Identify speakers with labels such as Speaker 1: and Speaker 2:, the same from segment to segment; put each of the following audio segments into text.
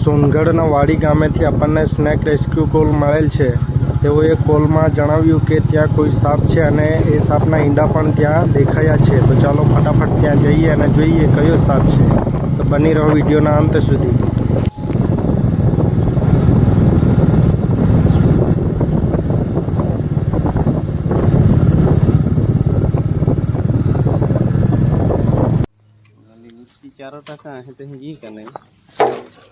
Speaker 1: સોનગઢના વાડી ગામેથી આપણને snake rescue call મળેલ છે તેઓએ કોલમાં જણાવ્યું કે ત્યાં કોઈ સાપ છે અને એ સાપના ઈંડા પણ ત્યાં દેખાયા છે તો ચાલો ફટાફટ ત્યાં જઈએ અને જોઈએ કયો સાપ છે તો બની રહો વિડીયોના અંત સુધી
Speaker 2: उसकी चारों टका है तो ये करने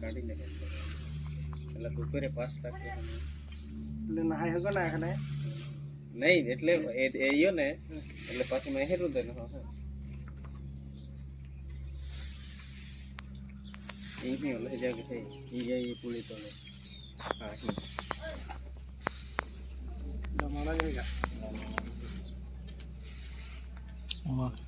Speaker 2: કાઢીને એટલે બપોરે પાંચ વાગે
Speaker 1: એટલે નાહી હગો ના ખાને
Speaker 2: નહીં એટલે એ યો ને એટલે પાછું મેં હેરું દે એ બી ઓલે જાગે થઈ એ એ પૂરી તો હા
Speaker 1: દમાડા જાયગા
Speaker 2: વાહ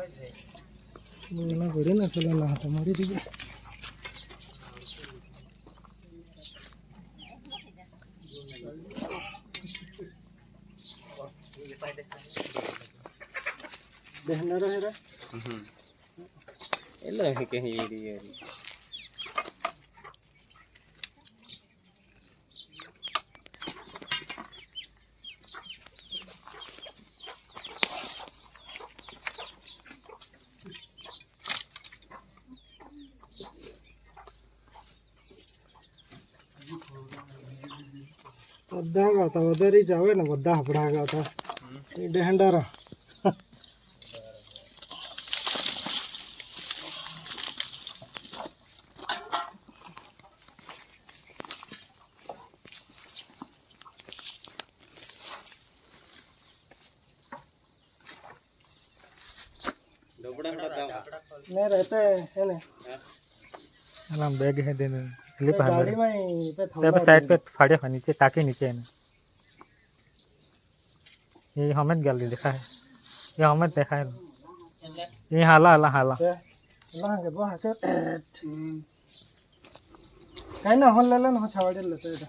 Speaker 2: એરીકા એલા એરીકા કાતળાલા
Speaker 1: ઓહરી હો ઓહરી ના ઘરે ના ચલા ના હતા મારી દીધી બેહનારો હેરા
Speaker 2: એટલે કે એરી.
Speaker 1: બધા ગાતા વધારે જ આવે ને બધા આપણા ગાતા એ ડેહંડારા
Speaker 2: ડબડા હડા
Speaker 1: ને રહેતે હે ને
Speaker 3: अलाम बैग है देने क्लिप
Speaker 1: गाड़ी में
Speaker 3: पे पे साइड पे फाड़े है नीचे ताके नीचे है ना। ये हमें गल देखा है। ये हमें देखा है। ये हाला हाला हाला।
Speaker 1: हाला के बो हके कहीं ना होल लेलन हो छावड़े लेते हैं।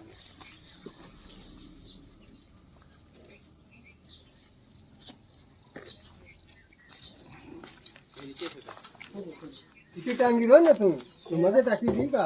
Speaker 1: इसी टाइम की ना तू मज़े टाकी दी का?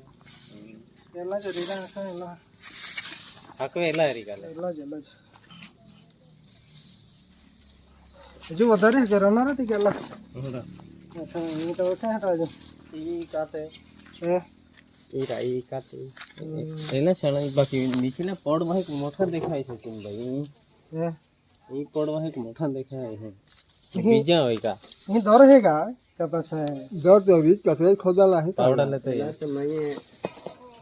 Speaker 1: ಎಲ್ಲ
Speaker 2: ಜೋರಿ ಇಲ್ಲ
Speaker 1: ಹಾಕ ಎಲ್ಲ ಹಾಕುವೆ ಎಲ್ಲ ಹರಿಗಲ್ಲ
Speaker 2: ಎಲ್ಲ જ ಎಲ್ಲ જ
Speaker 1: હજુ વધારે કરવાના નથી
Speaker 2: કેટલા
Speaker 1: અચ્છા એ તો ઓછા હતા હજુ
Speaker 2: એ કાતે
Speaker 1: હે
Speaker 2: ઈરા એ કાતે એના છણ બાકી નીચેના પડવા એક મોટા દેખાય છે કેમ ભાઈ
Speaker 1: હે
Speaker 2: એ પડવા એક મોટા દેખાય છે બીજા હોય કા
Speaker 1: એ દોર હે કા કપાસ હે દોર તો રીત કસે ખોદાલા હે
Speaker 2: પાવડા લેતા તો
Speaker 1: મેં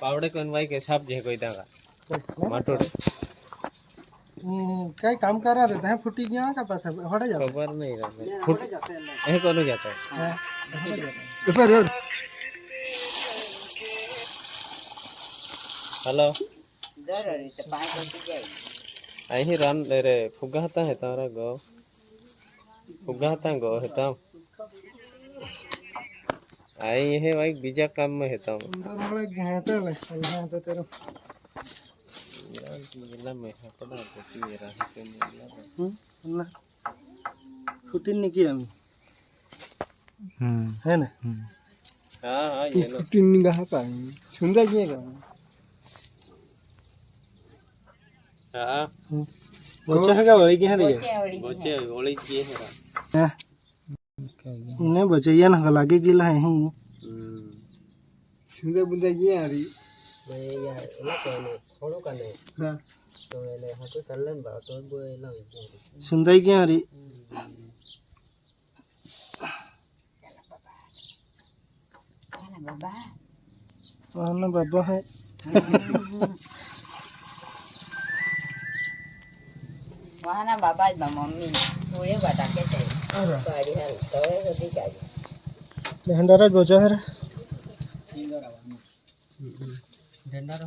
Speaker 2: પાયલે તો
Speaker 1: બે બેનક ડોલ કે ટાકા બેન ડોલ કે ટાકા
Speaker 2: પાવડે કોણ ભાઈ કે સાપ જે કોઈ દાગા માટોડ
Speaker 1: કઈ કામ કરા હતા ત્યાં ફૂટી ગયા કા પાસે હડે જ
Speaker 2: ખબર નહીં રહે ફૂટ એ કોનું જતો
Speaker 1: ઉપર
Speaker 2: હલો અહીં રાન રે ફુગા હતા હે તારા ગો ફુગા હતા ગો હતા અહીં હે ભાઈ બીજા કામ માં હતા
Speaker 1: અંદર મળે ગયા હતા લે ગયા હતા તેરો
Speaker 2: એલા મેં પડા પોતી રાહી કે નહીં
Speaker 1: ના ફૂટી નીકળી અમે
Speaker 3: हम्म
Speaker 1: હે ને
Speaker 2: હા હા એનો
Speaker 1: ફૂટી નીકળા હતા સુંદર ગયા ગયા
Speaker 2: હા
Speaker 1: બચ્ચા હે વળી ગયા રે
Speaker 2: બોચે ઓળી જ ગઈ હે
Speaker 1: इन्हें बचैया ना लागे गिला है ही। सुंदर
Speaker 2: बुंदा
Speaker 1: ये आ रही। मैं
Speaker 2: यार ना कहने थोड़ो कहने तो
Speaker 1: मैंने
Speaker 2: हाँ कोई कल्लन बा तो वो ना सुंदर
Speaker 1: क्या आ रही। बाबा? हाँ बाबा है।
Speaker 4: हाँ, हाँ, વાના બાબા જ માં મમ્મી. એ બટાકે છે ગાડી હાલ તો બધી ગાડી.
Speaker 1: લેહંડારા જ બચા હે રે.
Speaker 2: ડંડા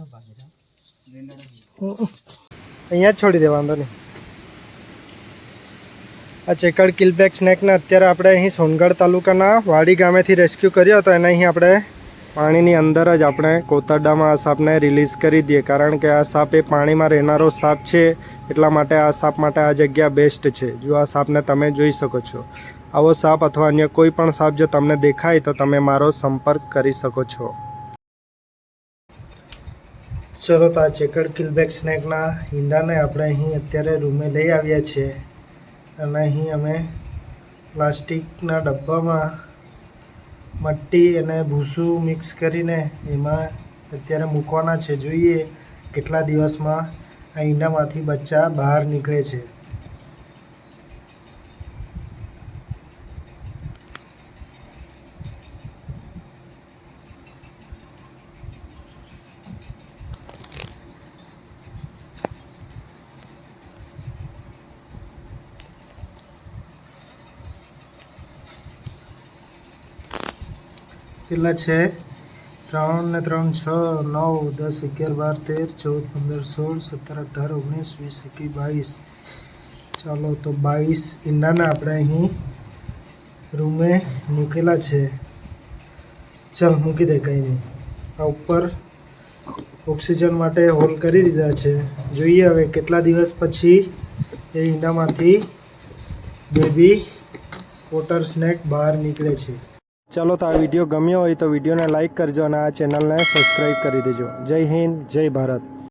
Speaker 1: અહીંયા જ છોડી દે વાંધો નહીં. આ ચેકડ કિલબેક સ્નેકને અત્યારે આપણે અહીં સોનગઢ તાલુકાના વાડી ગામેથી રેસ્ક્યુ કર્યો હતો. એને અહીં આપણે પાણીની અંદર જ આપણે કોતરડામાં આ સાપને રિલીઝ કરી દઈએ. કારણ કે આ સાપ એ પાણીમાં રહેનારો સાપ છે. એટલા માટે આ સાપ માટે આ જગ્યા બેસ્ટ છે. જો આ સાપને તમે જોઈ શકો છો. આવો સાપ અથવા અન્ય કોઈ પણ સાપ જો તમને દેખાય તો તમે મારો સંપર્ક કરી શકો છો. ચલો તો આ ચેકડ કિલબેક સ્નેકના ઈંડાને આપણે અહીં અત્યારે રૂમે લઈ આવ્યા છીએ. અને અહીં અમે પ્લાસ્ટિકના ડબ્બામાં મટ્ટી અને ભૂસું મિક્સ કરીને એમાં અત્યારે મૂકવાના છે. જોઈએ કેટલા દિવસમાં આ બચ્ચા બહાર નીકળે છે. કેટલા છે? ત્રણ ને ત્રણ, છ, નવ, દસ, અગિયાર, બાર, તેર, ચૌદ, પંદર, સોળ, સત્તર, અઢાર, ઓગણીસ, વીસ એકી બાવીસ. ચાલો તો બાવીસ ઈંડાના આપણે અહીં રૂમે મૂકેલા છે. ચાલ, મૂકી દે કંઈ નહીં. આ ઉપર ઓક્સિજન માટે હોલ કરી દીધા છે. જોઈએ હવે કેટલા દિવસ પછી એ ઈંડામાંથી બેબી વોટર સ્નેક બહાર નીકળે છે. ચાલો તો આ વીડિયો ગમ્યો હોય તો વિડીયોને લાઇક કરજો અને આ ચેનલને સબસ્ક્રાઈબ કરી દેજો. જય હિન્દ, જય ભારત.